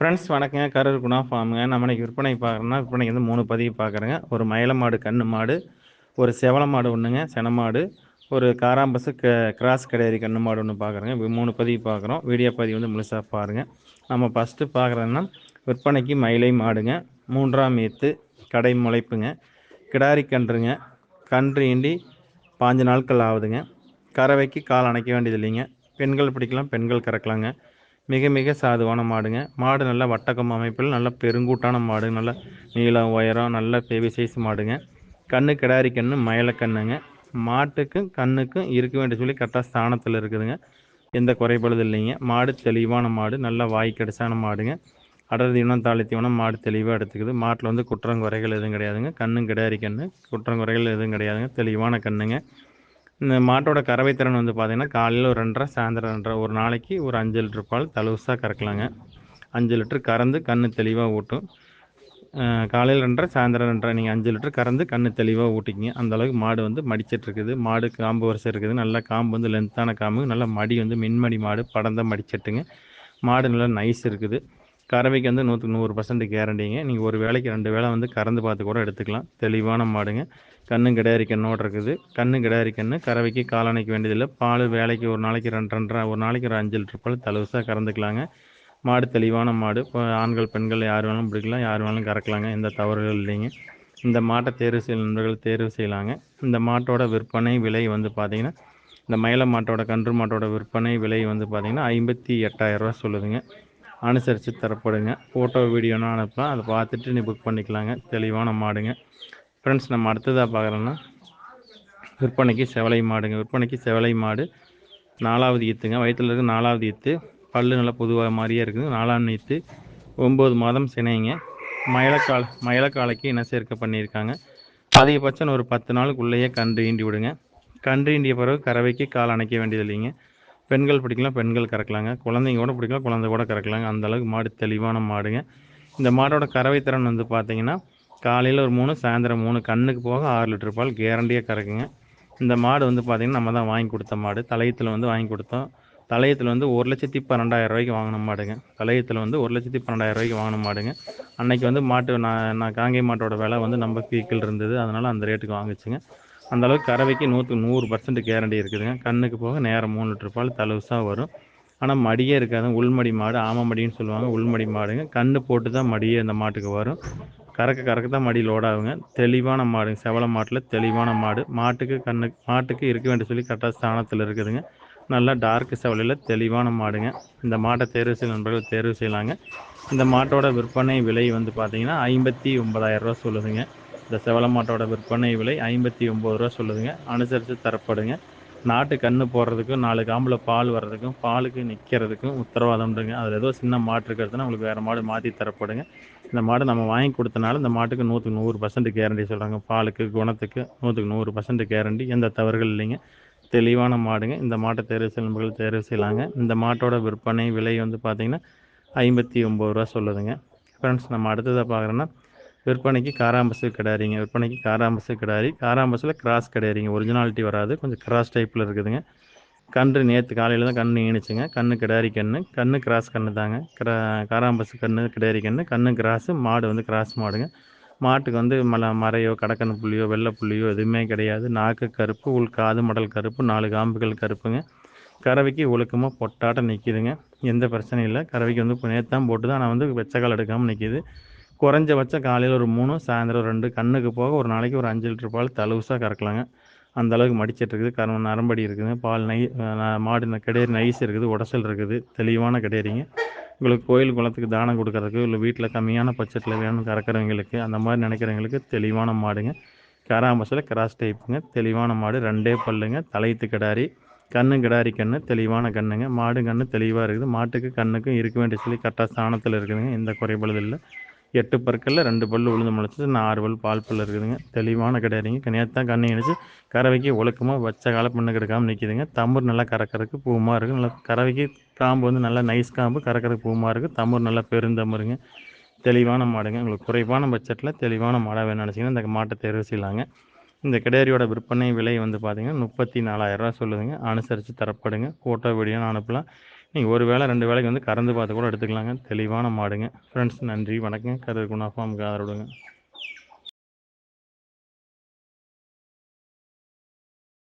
Friends வணக்கங்க. கரூர் குணா ஃபார்முங்க. நம்ம இன்னைக்கு விற்பனை பார்க்குறோம்னா விற்பனைக்கு வந்து மூணு பதிவு பார்க்குறேங்க. ஒரு மயில மாடு கன்று மாடு ஒரு செவல மாடு ஒன்றுங்க செனமாடு ஒரு காராம்பசு க கிராஸ் கிடையாது கன்று மாடு ஒன்று பார்க்குறேங்க. மூணு பதிவு பார்க்குறோம். வீடியோ பதிவு வந்து முழுசாக பாருங்கள் நம்ம ஃபஸ்ட்டு பார்க்குறதுன்னா விற்பனைக்கு மயிலை மாடுங்க. மூன்றாம் ஏத்து கடை முளைப்புங்க. கிடாரி கன்றுங்க. கன்று ஈண்டி பாஞ்சு நாட்கள் ஆகுதுங்க. கறவைக்கு கால் அணைக்க வேண்டியது இல்லைங்க பெண்கள் பிடிக்கலாம் பெண்கள் கறக்கலாங்க. மிக மிக சாதுவான மாடுங்க. மாடு நல்ல வட்டக்கம் அமைப்பில் நல்ல பெருங்கூட்டான மாடு நல்ல நீளம் உயரம் நல்ல பேபி சைஸ் மாடுங்க. கண்ணு கிடாரி கண்ணு மயில மாட்டுக்கும் கண்ணுக்கும் இருக்க வேண்டிய சொல்லி கரெக்டாக ஸ்தானத்தில் இருக்குதுங்க. எந்த குறைபாடு இல்லைங்க. மாடு தெளிவான மாடு நல்ல வாய் கடிசான மாடுங்க. அடர் தீவனம் தாளி தீவனம் மாடு தெளிவாக எடுத்துக்குது. மாட்டில் வந்து குற்றங்குறைகள் எதுவும் கிடையாதுங்க. கண்ணும் கிடாரி கண்ணு குற்றங்குறைகள் எதுவும் கிடையாதுங்க. தெளிவான கண்ணுங்க. இந்த மாட்டோட கறவை திறன் வந்து பார்த்திங்கன்னா காலையில் ஒரு ரெண்டரை சாயந்தரம் ரெண்டரை ஒரு நாளைக்கு ஒரு அஞ்சு லிட்டர் பால் தலுசாக கறக்கலாங்க. அஞ்சு லிட்டர் கறந்து கன்று தெளிவாக ஊட்டும். காலையில் ரெண்டரை சாயந்தரம் ரெண்டரை நீங்கள் அஞ்சு லிட்டர் கறந்து கன்று தெளிவாக ஊட்டிக்கிங்க. அந்த அளவுக்கு மாடு வந்து மடிச்சிட்ருக்குது. மாடு காம்பு வருஷம் இருக்குது. நல்லா காம்பு வந்து லென்த்தான காம்பு நல்லா மடி வந்து மின்மடி மாடு படந்த மடிச்சட்டுங்க மாடு நல்லா நைஸ் இருக்குது. கறவைக்கு வந்து நூற்றுக்கு நூறு பர்சன்ட் கேரண்டிங்க நீங்கள் ஒரு வேலைக்கு ரெண்டு வேலை வந்து கறந்து பார்த்து கூட எடுத்துக்கலாம். தெளிவான மாடுங்க. கண்ணு கிடாரி கண்ணோடு இருக்குது. கண்ணு கிடாரி கண்ணு கறவைக்கு காலணைக்கு வேண்டியதில்லை. பால் வேலைக்கு ஒரு நாளைக்கு ரெண்டு ரெண்டரை ஒரு நாளைக்கு ஒரு அஞ்சு லிட்டர் பால் தலவசாக கறந்துக்கலாங்க. மாடு தெளிவான மாடு. இப்போ ஆண்கள் பெண்கள் யார் வேணாலும் பிடிக்கலாம் யார் வேணாலும் கறக்கலாங்க. எந்த தவறுகள் இல்லைங்க. இந்த மாட்டை தேர்வு செய்ய நண்பர்கள் தேர்வு செய்யலாங்க. இந்த மாட்டோட விற்பனை விலை வந்து பார்த்திங்கன்னா இந்த மயில மாட்டோட கன்று மாட்டோட விற்பனை விலை வந்து பார்த்திங்கன்னா ஐம்பத்தி எட்டாயிரரூவா சொல்லுதுங்க. அனுசரித்து தரப்படுங்க. ஃபோட்டோ வீடியோனா அனுப்பலாம் அதை பார்த்துட்டு நீ புக் பண்ணிக்கலாங்க. தெளிவான மாடுங்க. ஃப்ரெண்ட்ஸ் நம்ம அடுத்ததாக பார்க்குறோன்னா விற்பனைக்கு செவலை மாடுங்க. விற்பனைக்கு செவலை மாடு. நாலாவது ஈத்துங்க. வயிற்றில் இருக்க நாலாவது ஈத்து. பல்லு நல்லா பொதுவாக மாதிரியே இருக்குது. நாலாம் ஈத்து. ஒம்பது மாதம் சினைங்க. மயிலக்கால் மயிலக்காலைக்கு இன சேர்க்கை பண்ணியிருக்காங்க. அதிகபட்சம் ஒரு பத்து நாளுக்குள்ளேயே கன்று ஈண்டி விடுங்க. கன்று ஈண்டிய பிறகு கறவைக்கு கால் அணைக்க வேண்டியது இல்லைங்க பெண்கள் பிடிக்கலாம் பெண்கள் கறக்கலாங்க. குழந்தைங்க கூட பிடிக்கலாம் குழந்தை கூட கறக்கலாங்க அந்தளவுக்கு மாடு தெளிவான மாடுங்க. இந்த மாடோட கறவை திறன் வந்து பார்த்தீங்கன்னா காலையில் ஒரு மூணு சாயந்தரம் மூணு கண்ணுக்கு போக ஆறு லிட்டர் பால் கேரண்டியாக கறக்குங்க. இந்த மாடு வந்து பார்த்திங்கன்னா நம்ம தான் வாங்கி கொடுத்த மாடு. தலையத்தில் வந்து வாங்கி கொடுத்தோம். தலையத்தில் வந்து ஒரு லட்சத்தி பன்னெண்டாயிரம் ரூபாய்க்கு வாங்கின மாடுங்க. தலையத்தில் வந்து ஒரு லட்சத்தி பன்னெண்டாயிரம் ரூபாய்க்கு வாங்கின மாடுங்க. அன்னைக்கு வந்து மாட்டு நான் நான் காங்கை மாட்டோட விலை வந்து நம்ம பீக்கில் இருந்தது. அதனால் அந்த ரேட்டுக்கு வாங்கிச்சுங்க. அந்த அளவுக்கு கறவைக்கு நூற்றுக்கு நூறு பர்சன்ட் கேரண்டி இருக்குதுங்க. கண்ணுக்கு போக நேரம் மூணு லிட்டர் பால் தலவுசாக வரும். ஆனால் மடியே இருக்காது. உள்மடி மாடு ஆமமடின்னு சொல்லுவாங்க. உள்மடி மாடுங்க. கண்ணு போட்டு தான் மடியே அந்த மாட்டுக்கு வரும். கறக்க கறக்க தான் மடி லோடாகுங்க தெளிவான மாடுங்க. செவல மாட்டில் தெளிவான மாடு. மாட்டுக்கு கண்ணு மாட்டுக்கு இருக்க வேண்டிய சொல்லி கரெக்டாக ஸ்தானத்தில் இருக்குதுங்க. நல்லா டார்க் செவலையில் தெளிவான மாடுங்க. இந்த மாட்டை தேர்வு செய்ய நண்பர்கள் தேர்வு செய்யலாங்க. இந்த மாட்டோட விற்பனை விலை வந்து பார்த்திங்கன்னா ஐம்பத்தி ஒன்பதாயிரரூவா சொல்லுதுங்க. இந்த செவல மாட்டோட விற்பனை விலை ஐம்பத்தி ஒம்பது ரூபா சொல்லுதுங்க. அனுசரித்து தரப்படுங்க. நாட்டு கன்று போடுறதுக்கும் நாலு காம்பில் பால் வர்றதுக்கும் பாலுக்கு நிற்கிறதுக்கும் உத்தரவாதம்ன்றங்க. அதில் ஏதோ சின்ன மாட்டு இருக்கிறதுனா உங்களுக்கு வேறு மாடு மாற்றி தரப்படுங்க. இந்த மாடு நம்ம வாங்கி கொடுத்தனால இந்த மாட்டுக்கு நூற்றுக்கு நூறு பர்சன்ட் கேரண்டி சொல்கிறாங்க பாலுக்கு குணத்துக்கு நூற்றுக்கு நூறு பர்சன்ட் கேரண்டி எந்த தவறுகள் இல்லைங்க. தெளிவான மாடுங்க. இந்த மாட்டை தேர்வு செய்யும் தேர்வு செய்யலாங்க. இந்த மாட்டோட விற்பனை விலை வந்து பார்த்திங்கன்னா ஐம்பத்தி ஒம்பது ரூபா சொல்லுதுங்க. ஃப்ரெண்ட்ஸ் நம்ம அடுத்ததாக பார்க்குறோன்னா விற்பனைக்கு காராம்பஸு கிடாரிங்க விற்பனைக்கு காராம்பஸு கிடாரி காராம்பஸில் கிராஸ் கிடையாதுங்க. ஒரிஜினாலிட்டி வராது. கொஞ்சம் கிராஸ் டைப்பில் இருக்குதுங்க. கன்று நேற்று காலையில் தான் கன்று ஈணிச்சுங்க. கன்று கிடாரி கன்று கன்று கிராஸ் கன்று தாங்க. கிரா காராம்பசு கன்று கிடாரி கன்று கன்று கிராஸு மாடு வந்து கிராஸ் மாடுங்க. மாட்டுக்கு வந்து மல மறையோ கடக்கணு புள்ளியோ வெள்ளை புள்ளியோ எதுவுமே கிடையாது. நாக்கு கருப்பு உள் காது மடல் கருப்பு நாலு காம்புகள் கருப்புங்க. கறவைக்கு ஒழுக்கமாக பொட்டாட்டம் நிற்கிதுங்க எந்த பிரச்சனையும் இல்லை. கறவைக்கு வந்து நேற்று தான் போட்டு தான் ஆனால் வந்து வெச்சக்கால் எடுக்காமல் நிற்கிது குறைஞ்சபட்சம் காலையில் ஒரு மூணு சாயந்தரம் ரெண்டு கண்ணுக்கு போக ஒரு நாளைக்கு ஒரு அஞ்சு லிட்டர் பால் தழுவுசாக கறக்கலாங்க. அந்த அளவுக்கு மடிச்சிட்டு இருக்குது கரு நரம்படி இருக்குது. பால் நை மாடு கிடையாது நைஸ் இருக்குது. உடசல் இருக்குது. தெளிவான கிடையாதுங்க உங்களுக்கு கோயில் குளத்துக்கு தானம் கொடுக்கறதுக்கு இல்லை வீட்டில் கம்மியான பட்ஜெட்டில் வேணும் கறக்கிறவங்களுக்கு அந்த மாதிரி நினைக்கிறவங்களுக்கு தெளிவான மாடுங்க. கராம்பஸில் கிராஸ் டைப்புங்க. தெளிவான மாடு. ரெண்டே பல்லுங்க. தலைத்து கிடாரி. கண்ணு கிடாரி கண்ணு. தெளிவான கண்ணுங்க. மாடு கண்ணு தெளிவாக இருக்குது. மாட்டுக்கு கண்ணுக்கும் இருக்க வேண்டிய சொல்லி கரெக்டாக ஸ்தானத்தில் இருக்குதுங்க. எந்த குறைபாடு இல்லை. எட்டு பற்களில் ரெண்டு பல் உளுந்து முளைச்சது. நான் ஆறு பல் பால் பல் இருக்குதுங்க. தெளிவான கிடையாதுங்க நேற்று தான் கண்ணை இணைச்சி கறவைக்கு ஒழுக்கமாக வச்ச கால பண்ணு கிடக்காமல் நிற்கிதுங்க தம்பூர் நல்லா கறக்கறதுக்கு பூமாக இருக்குது நல்லா கறவைக்கு காம்பு வந்து நல்லா நைஸ் காம்பு கறக்கறக்கு பூமாக இருக்குது தம்பூர் நல்லா பெருந்தம்பருங்க தெளிவான மாடுங்க. உங்களுக்கு குறைவான பட்ஜெட்டில் தெளிவான மாடாக வேணும் நினச்சிங்கன்னா இந்த மாட்டை தேர்வு செய்யலாங்க. இந்த கிடேரியோட விற்பனை விலை வந்து பார்த்திங்கன்னா முப்பத்தி நாலாயிரரூவா சொல்லுதுங்க. அனுசரித்து தரப்படுங்க. ஃபோட்டோ வீடியோன்னு அனுப்பலாம். நீங்கள் ஒரு வேளை ரெண்டு வேளைக்கு வந்து கறந்து பார்த்து கூட எடுத்துக்கலாங்க. தெளிவான மாடுங்க. ஃப்ரெண்ட்ஸ் நன்றி. வணக்கம் கரு குணாஃபார்முக்கு ஆதரவுடுங்க